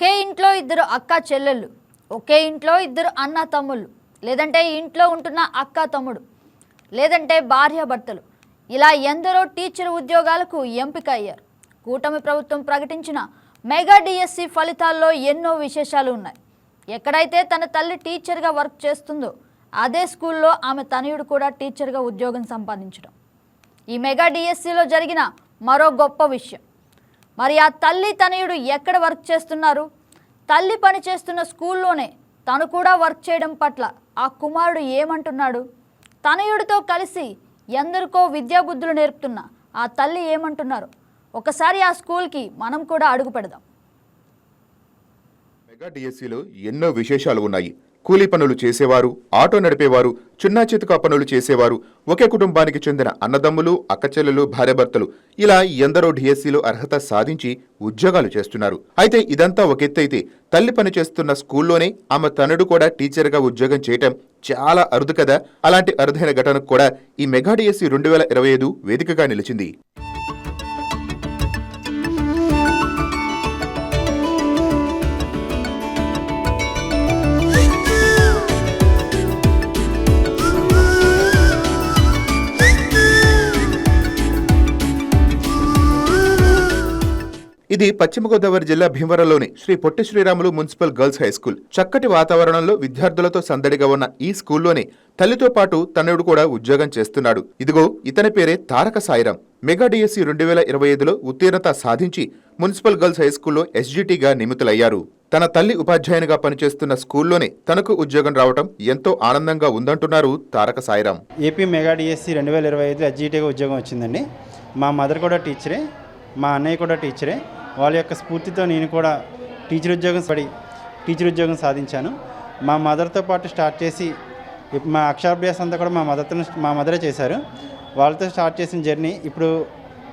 ఒకే ఇంట్లో ఇద్దరు అక్క చెల్లెళ్ళు ఒకే ఇంట్లో ఇద్దరు అన్న తమ్ముళ్ళు లేదంటే ఇంట్లో ఉంటున్న అక్క తమ్ముడు లేదంటే భార్యాభర్తలు ఇలా ఎందరో టీచర్ ఉద్యోగాలకు ఎంపిక అయ్యారు కూటమి ప్రభుత్వం ప్రకటించిన మెగా డిఎస్సి ఫలితాల్లో ఎన్నో విశేషాలు ఉన్నాయి. ఎక్కడైతే తన తల్లి టీచర్గా వర్క్ చేస్తుందో అదే స్కూల్లో ఆమె తనయుడు కూడా టీచర్గా ఉద్యోగం సంపాదించడం. ఈ మెగా డిఎస్సిలో జరిగిన మరో గొప్ప విషయం. మరి ఆ తల్లి తనయుడు ఎక్కడ వర్క్ చేస్తున్నారు? తల్లి పని చేస్తున్న స్కూల్లోనే తను కూడా వర్క్ చేయడం పట్ల ఆ కుమారుడు ఏమంటున్నాడు? తనయుడితో కలిసి ఎందరికో విద్యాబుద్ధులు నేర్పుతున్న ఆ తల్లి ఏమంటున్నారు? ఒకసారి ఆ స్కూల్కి మనం కూడా అడుగు పెడదాం. మెగా డిఎస్సిలో ఎన్నో విశేషాలు ఉన్నాయి. కూలీ పనులు చేసేవారు ఆటో నడిపేవారు చిన్నా చితుకా పనులు చేసేవారు ఒకే కుటుంబానికి చెందిన అన్నదమ్ములు అక్కచెల్లెలు భార్యభర్తలు ఇలా ఎందరో డిఎస్సీలో అర్హత సాధించి ఉద్యోగాలు చేస్తున్నారు. అయితే ఇదంతా ఒక ఎత్తైతే తల్లి పని చేస్తున్న స్కూల్లోనే ఆమె తనుడు కూడా టీచర్గా ఉద్యోగం చేయటం చాలా అరుదు కదా? అలాంటి అరుదైన ఘటనకు కూడా ఈ మెగా డిఎస్సి రెండు వేల ఇరవై ఐదు వేదికగా నిలిచింది. ఇది పశ్చిమ గోదావరి జిల్లా భీమవరంలోని Shri Potti Sriramulu municipal girls high school. చక్కటి వాతావరణంలో విద్యార్థులతో సందడిగా ఉన్న ఈ స్కూల్లోనే తల్లితో పాటు తనయుడు కూడా ఉద్యోగం చేస్తున్నాడు. ఇదిగో ఇతని పేరే తారక సాయిరాం. మెగా డిఎస్సి రెండు వేల ఇరవై ఐదులో ఉత్తీర్ణత సాధించి మున్సిపల్ గర్ల్స్ హై స్కూల్లో ఎస్జిటిగా నియమితులయ్యారు. తన తల్లి ఉపాధ్యాయునిగా పనిచేస్తున్న స్కూల్లోనే తనకు ఉద్యోగం రావటం ఎంతో ఆనందంగా ఉందంటున్నారు Taraka Sairam. AP mega DSC రెండు వేల ఇరవై ఐదు ఎస్జిటిగా ఉద్యోగం వచ్చిందండి. మా మదర్ కూడా టీచరే మా అన్నయ్య కూడా టీచరే. వాళ్ళ యొక్క స్ఫూర్తితో నేను కూడా టీచర్ ఉద్యోగం పడి టీచర్ ఉద్యోగం సాధించాను. మా మదర్తో పాటు స్టార్ట్ చేసి మా అక్షరాభ్యాసం అంతా కూడా మా మదర్తో మా మదరే చేశారు. వాళ్ళతో స్టార్ట్ చేసిన జర్నీ ఇప్పుడు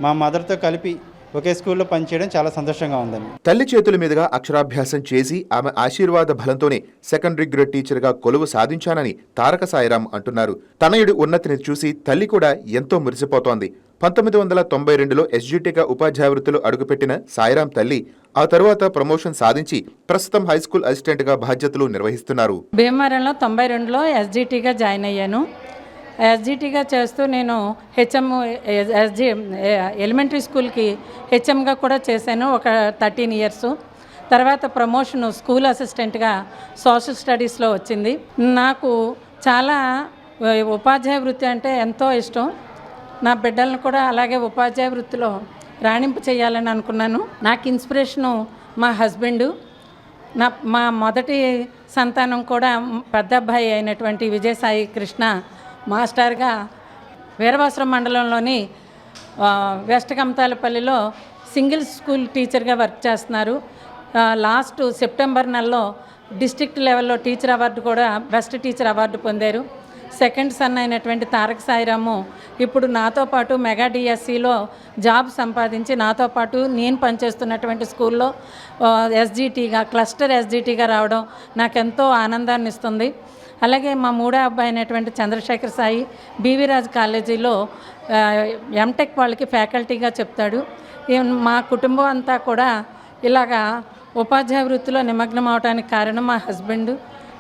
మా మదర్తో కలిపి ఒకే స్కూల్లో పనిచేయడం చాలా సంతోషంగా ఉందండి. తల్లి చేతుల మీదుగా అక్షరాభ్యాసం చేసి ఆమె ఆశీర్వాద బలంతోనే సెకండరీ గ్రేడ్ టీచర్గా కొలువు సాధించానని తారక సాయిరాం అంటున్నారు. తనయుడి ఉన్నతిని చూసి తల్లి కూడా ఎంతో మురిసిపోతోంది. పంతొమ్మిది వందల తొంభై రెండులో ఎస్జిటిగా ఉపాధ్యాయ వృత్తిలో అడుగుపెట్టిన సాయిరాం తల్లి ఆ తరువాత ప్రమోషన్ సాధించి ప్రస్తుతం హై స్కూల్ అసిస్టెంట్గా బాధ్యతలు నిర్వహిస్తున్నారు. భీమవరంలో తొంభై రెండులో ఎస్జిటిగా జాయిన్ అయ్యాను. ఎస్జిటిగా చేస్తూ నేను హెచ్ఎం ఎస్జి ఎలిమెంటరీ స్కూల్కి హెచ్ఎంగా కూడా చేశాను ఒక థర్టీన్ ఇయర్స్. తర్వాత ప్రమోషన్ స్కూల్ అసిస్టెంట్గా సోషల్ స్టడీస్లో వచ్చింది. నాకు చాలా ఉపాధ్యాయ వృత్తి అంటే ఎంతో ఇష్టం. నా బిడ్డలను కూడా అలాగే ఉపాధ్యాయ వృత్తిలో రాణింపు చేయాలని అనుకున్నాను. నాకు ఇన్స్పిరేషను మా హస్బెండు నా మా మొదటి సంతానం కూడా పెద్ద అబ్బాయి అయినటువంటి విజయసాయి కృష్ణ మాస్టర్గా వీరవాసరం మండలంలోని వెస్ట్ కమతాలపల్లిలో సింగిల్ స్కూల్ టీచర్గా వర్క్ చేస్తున్నారు. లాస్ట్ సెప్టెంబర్ నెలలో డిస్ట్రిక్ట్ లెవెల్లో టీచర్ అవార్డు కూడా బెస్ట్ టీచర్ అవార్డు పొందారు. సెకండ్ సన్ అయినటువంటి తారక సాయిరాము ఇప్పుడు నాతో పాటు మెగా డిఎస్సిలో జాబ్ సంపాదించి నాతో పాటు నేను పనిచేస్తున్నటువంటి స్కూల్లో ఎస్జిటిగా క్లస్టర్ ఎస్జిటిగా రావడం నాకెంతో ఆనందాన్ని ఇస్తుంది అలాగే మా మూడో అబ్బాయి అయినటువంటి చంద్రశేఖర్ సాయి బీవీరాజ్ కాలేజీలో ఎంటెక్ వాళ్ళకి ఫ్యాకల్టీగా చెప్తాడు. మా కుటుంబం అంతా కూడా ఇలాగా ఉపాధ్యాయ వృత్తిలో నిమగ్నం అవడానికి కారణం మా హస్బెండ్.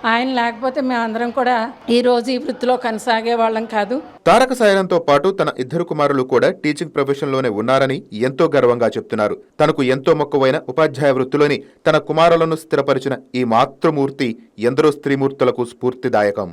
ఆయన లేకపోతే మేమందరం కూడా ఈ రోజు ఈ వృత్తిలో కొనసాగే వాళ్ళం కాదు. తారక సాయిరాంతో పాటు తన ఇద్దరు కుమారులు కూడా టీచింగ్ ప్రొఫెషన్లోనే ఉన్నారని ఎంతో గర్వంగా చెప్తున్నారు. తనకు ఎంతో మక్కువైన ఉపాధ్యాయ వృత్తిలోని తన కుమారులను స్థిరపరిచిన ఈ మాతృమూర్తి ఎందరో స్త్రీమూర్తులకు స్ఫూర్తిదాయకం.